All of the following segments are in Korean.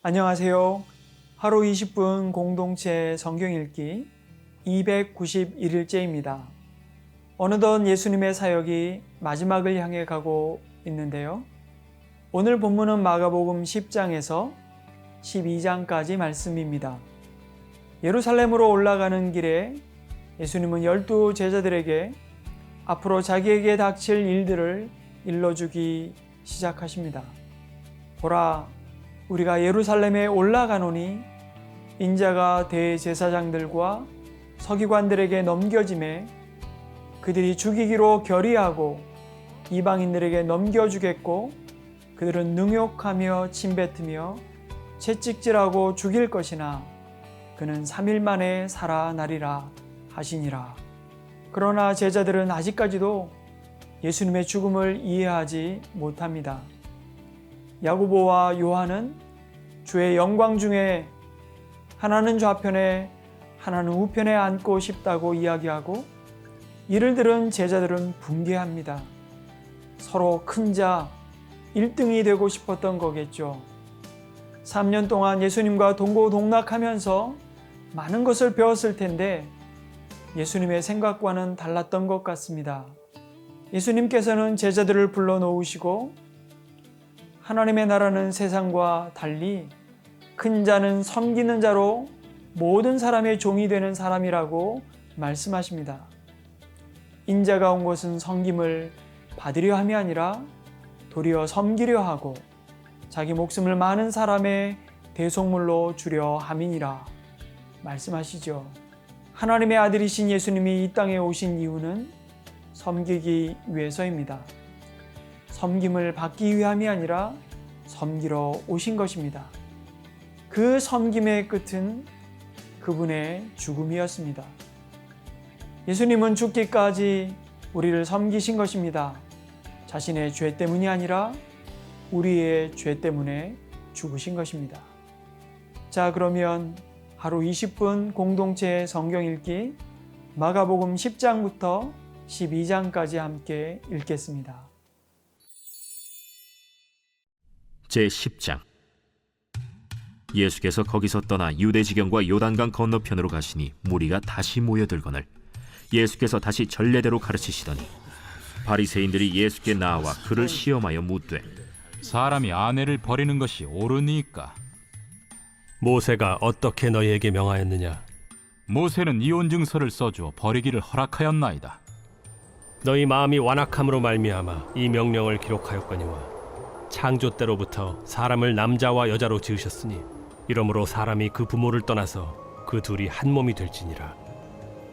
안녕하세요. 하루 20분 공동체 성경 읽기 291일째입니다. 어느덧 예수님의 사역이 마지막을 향해 가고 있는데요. 오늘 본문은 마가복음 10장에서 12장까지 말씀입니다. 예루살렘으로 올라가는 길에 예수님은 열두 제자들에게 앞으로 자기에게 닥칠 일들을 일러주기 시작하십니다. 보라, 우리가 예루살렘에 올라가노니 인자가 대제사장들과 서기관들에게 넘겨짐에 그들이 죽이기로 결의하고 이방인들에게 넘겨주겠고 그들은 능욕하며 침뱉으며 채찍질하고 죽일 것이나 그는 3일 만에 살아나리라 하시니라. 그러나 제자들은 아직까지도 예수님의 죽음을 이해하지 못합니다. 야고보와 요한은 주의 영광 중에 하나는 좌편에 하나는 우편에 앉고 싶다고 이야기하고 이를 들은 제자들은 붕괴합니다. 서로 큰 자 1등이 되고 싶었던 거겠죠. 3년 동안 예수님과 동고동락하면서 많은 것을 배웠을 텐데 예수님의 생각과는 달랐던 것 같습니다. 예수님께서는 제자들을 불러 놓으시고 하나님의 나라는 세상과 달리 큰 자는 섬기는 자로 모든 사람의 종이 되는 사람이라고 말씀하십니다. 인자가 온 것은 섬김을 받으려 함이 아니라 도리어 섬기려 하고 자기 목숨을 많은 사람의 대속물로 주려 함이니라 말씀하시죠. 하나님의 아들이신 예수님이 이 땅에 오신 이유는 섬기기 위해서입니다. 섬김을 받기 위함이 아니라 섬기러 오신 것입니다. 그 섬김의 끝은 그분의 죽음이었습니다. 예수님은 죽기까지 우리를 섬기신 것입니다. 자신의 죄 때문이 아니라 우리의 죄 때문에 죽으신 것입니다. 자, 그러면 하루 20분 공동체 성경 읽기 마가복음 10장부터 12장까지 함께 읽겠습니다. 제 10장 예수께서 거기서 떠나 유대 지경과 요단강 건너편으로 가시니 무리가 다시 모여들거늘 예수께서 다시 전례대로 가르치시더니 바리새인들이 예수께 나와 그를 시험하여 묻되 사람이 아내를 버리는 것이 옳으니까 모세가 어떻게 너희에게 명하였느냐? 모세는 이혼 증서를 써주어 버리기를 허락하였나이다. 너희 마음이 완악함으로 말미암아 이 명령을 기록하였거니와 창조 때로부터 사람을 남자와 여자로 지으셨으니 이러므로 사람이 그 부모를 떠나서 그 둘이 한 몸이 될지니라.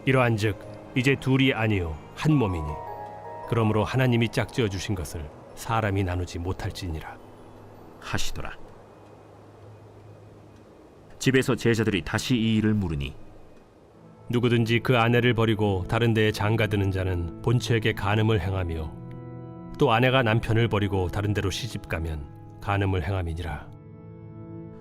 이러한즉 이제 둘이 아니요 한 몸이니 그러므로 하나님이 짝지어 주신 것을 사람이 나누지 못할지니라. 하시더라 집에서 제자들이 다시 이 일을 물으니 누구든지 그 아내를 버리고 다른 데에 장가드는 자는 본처에게 간음을 행하며 또 아내가 남편을 버리고 다른 데로 시집가면 간음을 행함이니라.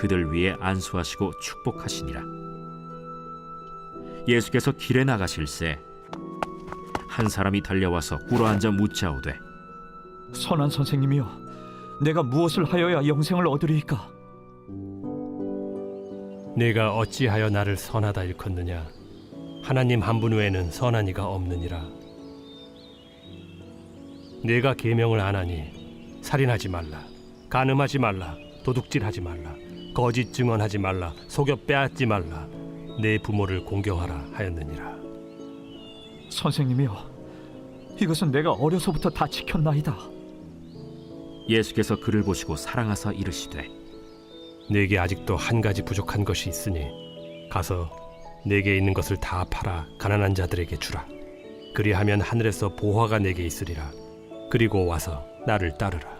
그들 위에 안수하시고 축복하시니라 예수께서 길에 나가실새 한 사람이 달려와서 꿇어앉아 묻자오되 선한 선생님이여, 내가 무엇을 하여야 영생을 얻으리이까? 네가 어찌하여 나를 선하다 일컫느냐? 하나님 한 분 외에는 선한 이가 없느니라. 네가 계명을 안 하니 살인하지 말라, 간음하지 말라, 도둑질하지 말라, 거짓 증언하지 말라, 속여 빼앗지 말라, 내 부모를 공경하라 하였느니라. 선생님이여, 이것은 내가 어려서부터 다 지켰나이다. 예수께서 그를 보시고 사랑하사 이르시되 네게 아직도 한 가지 부족한 것이 있으니 가서 네게 있는 것을 다 팔아 가난한 자들에게 주라. 그리하면 하늘에서 보화가 내게 있으리라. 그리고 와서 나를 따르라.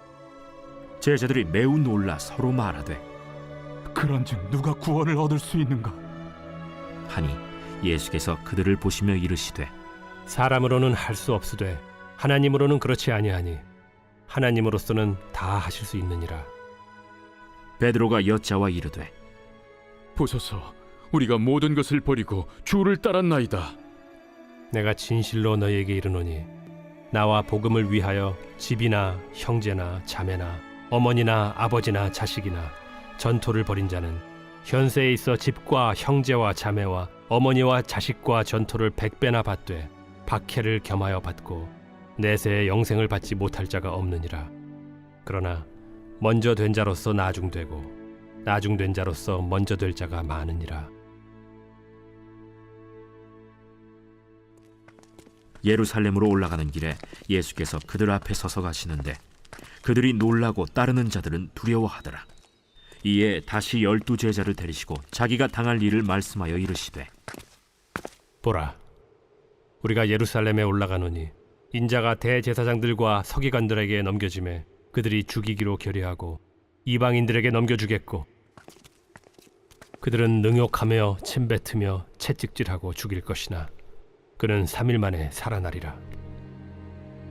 제자들이 매우 놀라 서로 말하되 그런즉 누가 구원을 얻을 수 있는가? 하니 예수께서 그들을 보시며 이르시되 사람으로는 할 수 없으되 하나님으로는 그렇지 아니하니 하나님으로서는 다 하실 수 있느니라. 베드로가 여자와 이르되 보소서, 우리가 모든 것을 버리고 주를 따랐나이다. 내가 진실로 너희에게 이르노니 나와 복음을 위하여 집이나 형제나 자매나 어머니나 아버지나 자식이나 전토를 벌인 자는 현세에 있어 집과 형제와 자매와 어머니와 자식과 전토를 백배나 받되 박해를 겸하여 받고 내세의 영생을 받지 못할 자가 없느니라. 그러나 먼저 된 자로서 나중되고 나중된 자로서 먼저 될 자가 많으니라. 예루살렘으로 올라가는 길에 예수께서 그들 앞에 서서 가시는데 그들이 놀라고 따르는 자들은 두려워하더라. 이에 다시 열두 제자를 데리시고 자기가 당할 일을 말씀하여 이르시되 보라, 우리가 예루살렘에 올라가노니 인자가 대제사장들과 서기관들에게 넘겨짐에 그들이 죽이기로 결의하고 이방인들에게 넘겨주겠고 그들은 능욕하며 침뱉으며 채찍질하고 죽일 것이나 그는 삼일 만에 살아나리라.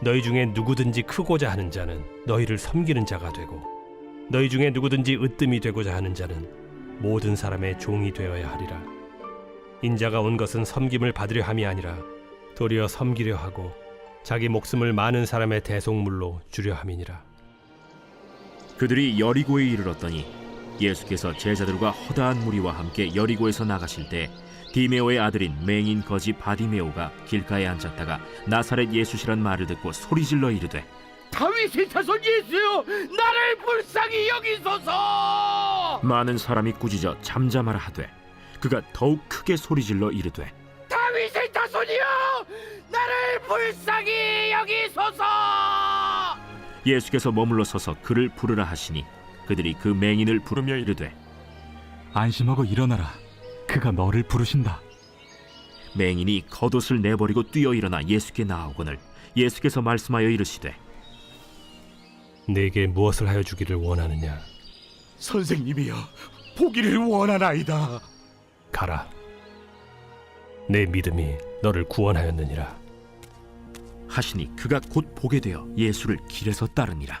너희 중에 누구든지 크고자 하는 자는 너희를 섬기는 자가 되고 너희 중에 누구든지 으뜸이 되고자 하는 자는 모든 사람의 종이 되어야 하리라. 인자가 온 것은 섬김을 받으려 함이 아니라 도리어 섬기려 하고 자기 목숨을 많은 사람의 대속물로 주려 함이니라. 그들이 여리고에 이르렀더니 예수께서 제자들과 허다한 무리와 함께 여리고에서 나가실 때 디메오의 아들인 맹인 거지 바디메오가 길가에 앉았다가 나사렛 예수시란 말을 듣고 소리질러 이르되 다윗의 자손 예수여 나를 불쌍히 여기소서 많은 사람이 꾸짖어 잠잠하라 하되 그가 더욱 크게 소리질러 이르되 다윗의 자손이여 나를 불쌍히 여기소서 예수께서 머물러 서서 그를 부르라 하시니 그들이 그 맹인을 부르며 이르되 안심하고 일어나라. 그가 너를 부르신다. 맹인이 겉옷을 내버리고 뛰어 일어나 예수께 나오거늘 예수께서 말씀하여 이르시되 내게 무엇을 하여 주기를 원하느냐 선생님이여 보기를 원하나이다 가라. 내 믿음이 너를 구원하였느니라. 하시니 그가 곧 보게 되어 예수를 길에서 따르니라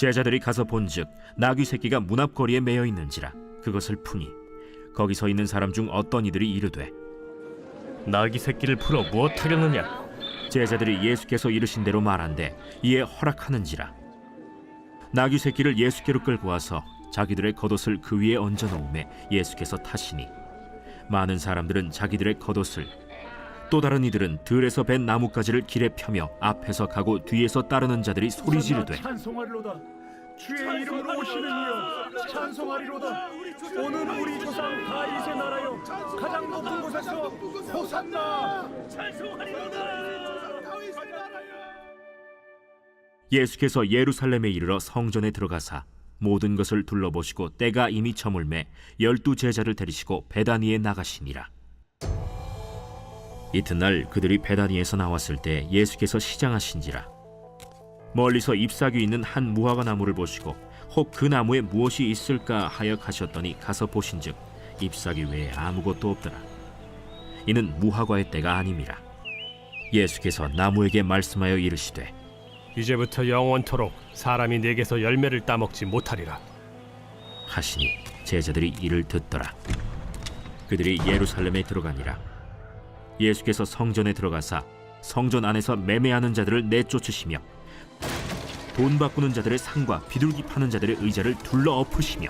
제자들이 가서 본즉 나귀 새끼가 문 앞 거리에 매여 있는지라 그것을 푸니 거기 서 있는 사람 중 어떤 이들이 이르되 나귀 새끼를 풀어 무엇하려느냐? 제자들이 예수께서 이르신 대로 말한데 이에 허락하는지라 나귀 새끼를 예수께로 끌고 와서 자기들의 겉옷을 그 위에 얹어 놓음에 예수께서 타시니 많은 사람들은 자기들의 겉옷을 또 다른 이들은 들에서 벤 나뭇가지를 길에 펴며 앞에서 가고 뒤에서 따르는 자들이 소리 지르되 찬송하리로다. 주의 이름으로 오시는 이여 찬송하리로다. 오늘 우리 조상 다윗의 나라여 가장 높은 곳에서 호산나. 예수께서 예루살렘에 이르러 성전에 들어가사 모든 것을 둘러보시고 때가 이미 저물매 열두 제자를 데리시고 베다니에 나가시니라. 이튿날 그들이 베다니에서 나왔을 때 예수께서 시장하신지라. 멀리서 잎사귀 있는 한 무화과 나무를 보시고 혹 그 나무에 무엇이 있을까 하여 가셨더니 가서 보신즉 잎사귀 외에 아무것도 없더라. 이는 무화과의 때가 아님이라. 예수께서 나무에게 말씀하여 이르시되 이제부터 영원토록 사람이 내게서 열매를 따먹지 못하리라. 하시니 제자들이 이를 듣더라. 그들이 예루살렘에 들어가니라. 예수께서 성전에 들어가사 성전 안에서 매매하는 자들을 내쫓으시며 돈 바꾸는 자들의 상과 비둘기 파는 자들의 의자를 둘러 엎으시며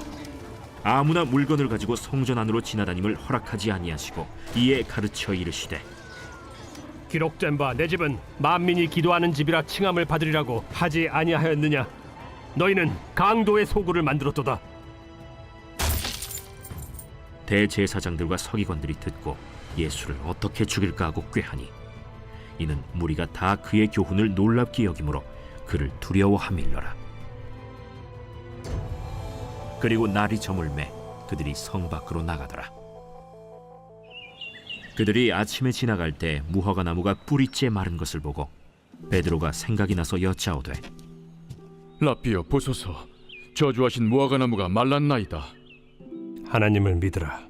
아무나 물건을 가지고 성전 안으로 지나다님을 허락하지 아니하시고 이에 가르쳐 이르시되 기록된 바 내 집은 만민이 기도하는 집이라 칭함을 받으리라고 하지 아니하였느냐? 너희는 강도의 소굴을 만들었도다. 대제사장들과 서기관들이 듣고 예수를 어떻게 죽일까 하고 꾀하니 이는 무리가 다 그의 교훈을 놀랍게 여김으로 그를 두려워함일러라 그리고 날이 저물매 그들이 성 밖으로 나가더라 그들이 아침에 지나갈 때 무화과 나무가 뿌리째 마른 것을 보고 베드로가 생각이 나서 여짜오되 라비여 보소서 저주하신 무화과 나무가 말랐나이다. 하나님을 믿으라.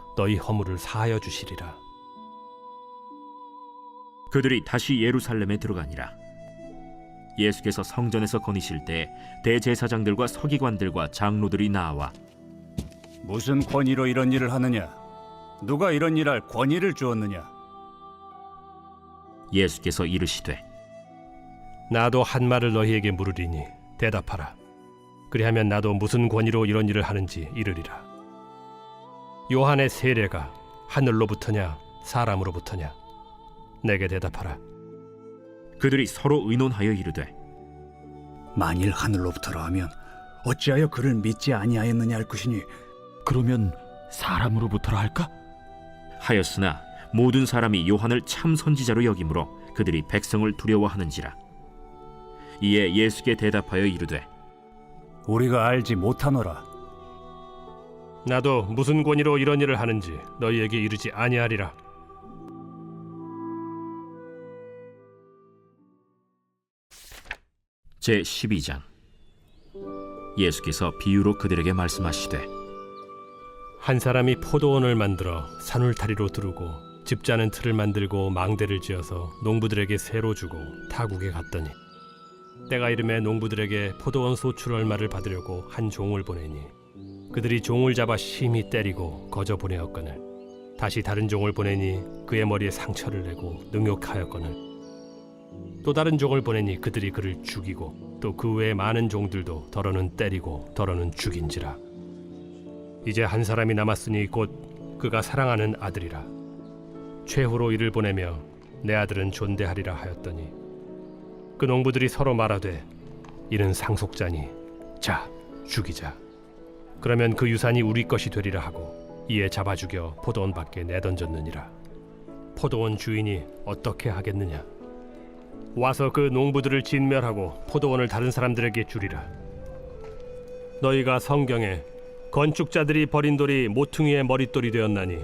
너희 허물을 사하여 주시리라. 그들이 다시 예루살렘에 들어가니라. 예수께서 성전에서 거니실 때 대제사장들과 서기관들과 장로들이 나와 무슨 권위로 이런 일을 하느냐? 누가 이런 일할 권위를 주었느냐? 예수께서 이르시되 나도 한 말을 너희에게 물으리니 대답하라. 그리하면 나도 무슨 권위로 이런 일을 하는지 이르리라. 요한의 세례가 하늘로부터냐 사람으로부터냐? 내게 대답하라. 그들이 서로 의논하여 이르되 만일 하늘로부터라 하면 어찌하여 그를 믿지 아니하였느냐 할 것이니 그러면 사람으로부터라 할까? 하였으나 모든 사람이 요한을 참 선지자로 여김으로 그들이 백성을 두려워하는지라 이에 예수께 대답하여 이르되 우리가 알지 못하노라. 나도 무슨 권위로 이런 일을 하는지 너희에게 이르지 아니하리라. 제 12장 예수께서 비유로 그들에게 말씀하시되 한 사람이 포도원을 만들어 산울타리로 두르고 집자는 틀을 만들고 망대를 지어서 농부들에게 새로 주고 타국에 갔더니 때가 이름에 농부들에게 포도원 소출 얼마를 받으려고 한 종을 보내니 그들이 종을 잡아 심히 때리고 거저 보내었거늘. 다시 다른 종을 보내니 그의 머리에 상처를 내고 능욕하였거늘. 또 다른 종을 보내니 그들이 그를 죽이고 또 그 외에 많은 종들도 더러는 때리고 더러는 죽인지라. 이제 한 사람이 남았으니 곧 그가 사랑하는 아들이라. 최후로 이를 보내며 내 아들은 존대하리라 하였더니 그 농부들이 서로 말하되 이는 상속자니 자 죽이자 그러면 그 유산이 우리 것이 되리라 하고 이에 잡아 죽여 포도원 밖에 내던졌느니라. 포도원 주인이 어떻게 하겠느냐? 와서 그 농부들을 진멸하고 포도원을 다른 사람들에게 주리라. 너희가 성경에 건축자들이 버린 돌이 모퉁이의 머릿돌이 되었나니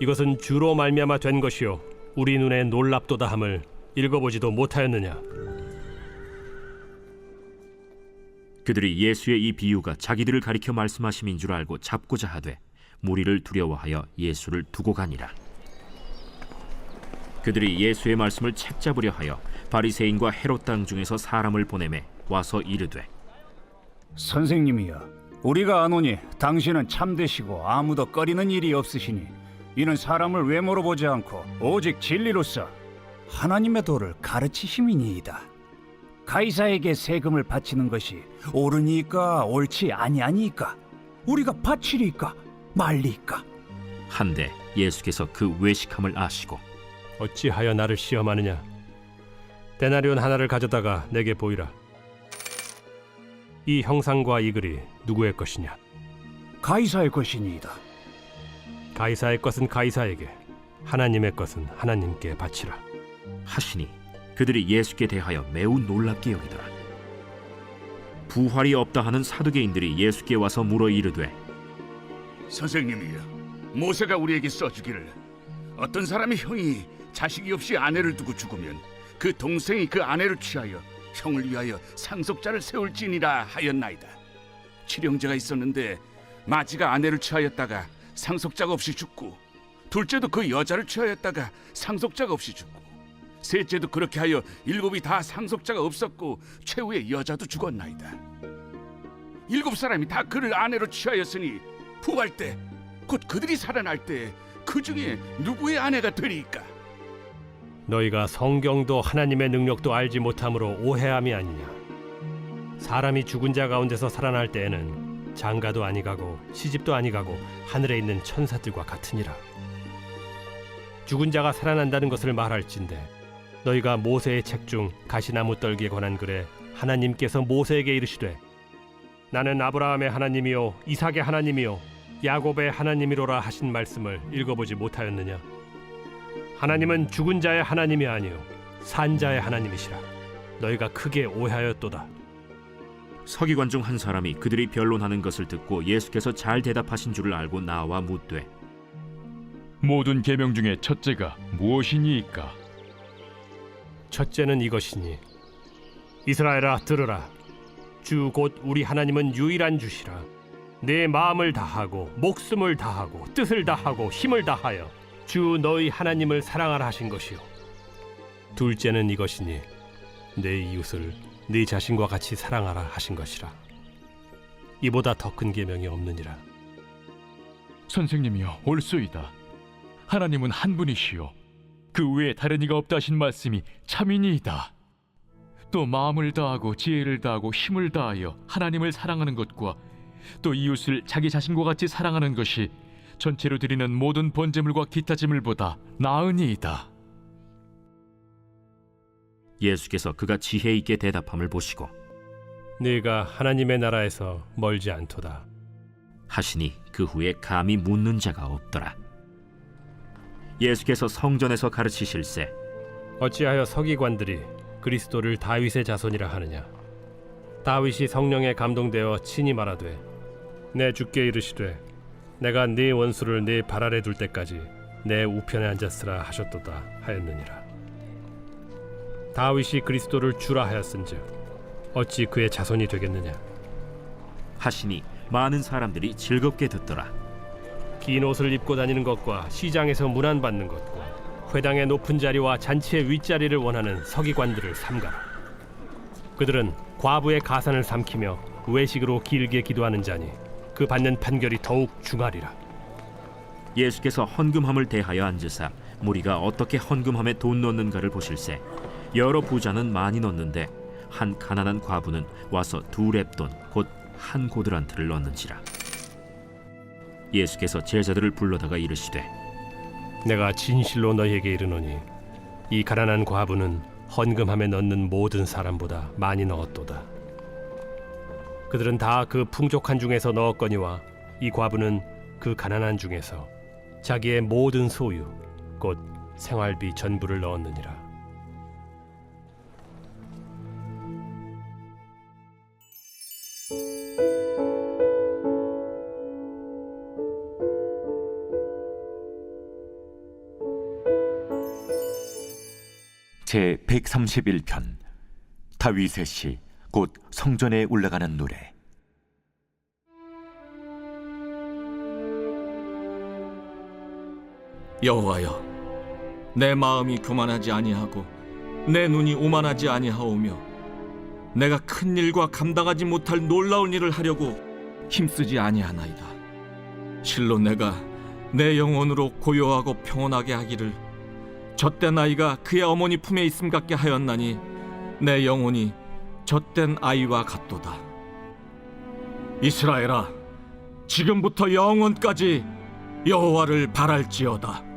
이것은 주로 말미암아 된 것이요 우리 눈에 놀랍도다 함을 읽어보지도 못하였느냐 그들이 예수의 이 비유가 자기들을 가리켜 말씀하심인 줄 알고 잡고자 하되 무리를 두려워하여 예수를 두고 가니라. 그들이 예수의 말씀을 책잡으려 하여 바리새인과 헤롯 당 중에서 사람을 보내매 와서 이르되 선생님이여, 우리가 아노니 당신은 참되시고 아무도 꺼리는 일이 없으시니 이는 사람을 외모로 보지 않고 오직 진리로서 하나님의 도를 가르치심이니이다. 가이사에게 세금을 바치는 것이 옳으니까 옳지 아니하니까 우리가 바치리까 말리까 한데 예수께서 그 외식함을 아시고 어찌하여 나를 시험하느냐? 데나리온 하나를 가져다가 내게 보이라. 이 형상과 이 글이 누구의 것이냐? 가이사의 것이니이다. 가이사의 것은 가이사에게, 하나님의 것은 하나님께 바치라. 하시니 그들이 예수께 대하여 매우 놀랍게 여기더라. 부활이 없다 하는 사두개인들이 예수께 와서 물어 이르되 선생님이여 모세가 우리에게 써주기를 어떤 사람의 형이 자식이 없이 아내를 두고 죽으면 그 동생이 그 아내를 취하여 형을 위하여 상속자를 세울지니라 하였나이다 칠형제가 있었는데 마지가 아내를 취하였다가 상속자가 없이 죽고 둘째도 그 여자를 취하였다가 상속자가 없이 죽고 셋째도 그렇게 하여 일곱이 다 상속자가 없었고 최후의 여자도 죽었나이다 일곱 사람이 다 그를 아내로 취하였으니 부활 때 곧 그들이 살아날 때 그 중에 누구의 아내가 되리까? 너희가 성경도 하나님의 능력도 알지 못함으로 오해함이 아니냐? 사람이 죽은 자 가운데서 살아날 때에는 장가도 아니가고 시집도 아니가고 하늘에 있는 천사들과 같으니라. 죽은 자가 살아난다는 것을 말할진대 너희가 모세의 책 중 가시나무 떨기에 관한 글에 하나님께서 모세에게 이르시되 나는 아브라함의 하나님이요 이삭의 하나님이요 야곱의 하나님이로라 하신 말씀을 읽어보지 못하였느냐? 하나님은 죽은 자의 하나님이 아니요 산 자의 하나님이시라. 너희가 크게 오해하였도다. 서기관 중 한 사람이 그들이 변론하는 것을 듣고 예수께서 잘 대답하신 줄을 알고 나와 묻되 모든 계명 중에 첫째가 무엇이니이까? 첫째는 이것이니 이스라엘아 들으라. 주 곧 우리 하나님은 유일한 주시라. 내 마음을 다하고 목숨을 다하고 뜻을 다하고 힘을 다하여 주 너희 하나님을 사랑하라 하신 것이요. 둘째는 이것이니 내 이웃을 네 자신과 같이 사랑하라 하신 것이라. 이보다 더 큰 계명이 없느니라. 선생님이여 옳소이다. 하나님은 한 분이시요 그 외에 다른 이가 없다 하신 말씀이 참이니이다. 또 마음을 다하고 지혜를 다하고 힘을 다하여 하나님을 사랑하는 것과 또 이웃을 자기 자신과 같이 사랑하는 것이 전체로 드리는 모든 번제물과 기타 제물보다 나으니이다. 예수께서 그가 지혜 있게 대답함을 보시고 네가 하나님의 나라에서 멀지 않도다. 하시니 그 후에 감히 묻는 자가 없더라. 예수께서 성전에서 가르치실세. 어찌하여 서기관들이 그리스도를 다윗의 자손이라 하느냐? 다윗이 성령에 감동되어 친히 말하되 내 주께 이르시되 내가 네 원수를 네 발 아래 둘 때까지 내 우편에 앉았으라 하셨도다 하였느니라. 다윗이 그리스도를 주라 하였은즉 어찌 그의 자손이 되겠느냐? 하시니 많은 사람들이 즐겁게 듣더라. 긴 옷을 입고 다니는 것과 시장에서 문안 받는 것과 회당의 높은 자리와 잔치의 윗자리를 원하는 서기관들을 삼가라. 그들은 과부의 가산을 삼키며 외식으로 길게 기도하는 자니 그 받는 판결이 더욱 중하리라. 예수께서 헌금함을 대하여 앉으사 무리가 어떻게 헌금함에 돈 넣는가를 보실세 여러 부자는 많이 넣는데 한 가난한 과부는 와서 두 랩돈 곧 한 고드란트를 넣는지라 예수께서 제자들을 불러다가 이르시되 내가 진실로 너희에게 이르노니 이 가난한 과부는 헌금함에 넣는 모든 사람보다 많이 넣었도다. 그들은 다 그 풍족한 중에서 넣었거니와 이 과부는 그 가난한 중에서 자기의 모든 소유 곧 생활비 전부를 넣었느니라. 제 131편 다윗의 시 곧 성전에 올라가는 노래. 여호와여, 내 마음이 교만하지 아니하고 내 눈이 오만하지 아니하오며 내가 큰 일과 감당하지 못할 놀라운 일을 하려고 힘쓰지 아니하나이다. 실로 내가 내 영혼으로 고요하고 평온하게 하기를 젖된 아이가 그의 어머니 품에 있음 같게 하였나니 내 영혼이 젖된 아이와 같도다. 이스라엘아, 지금부터 영원까지 여호와를 바랄지어다.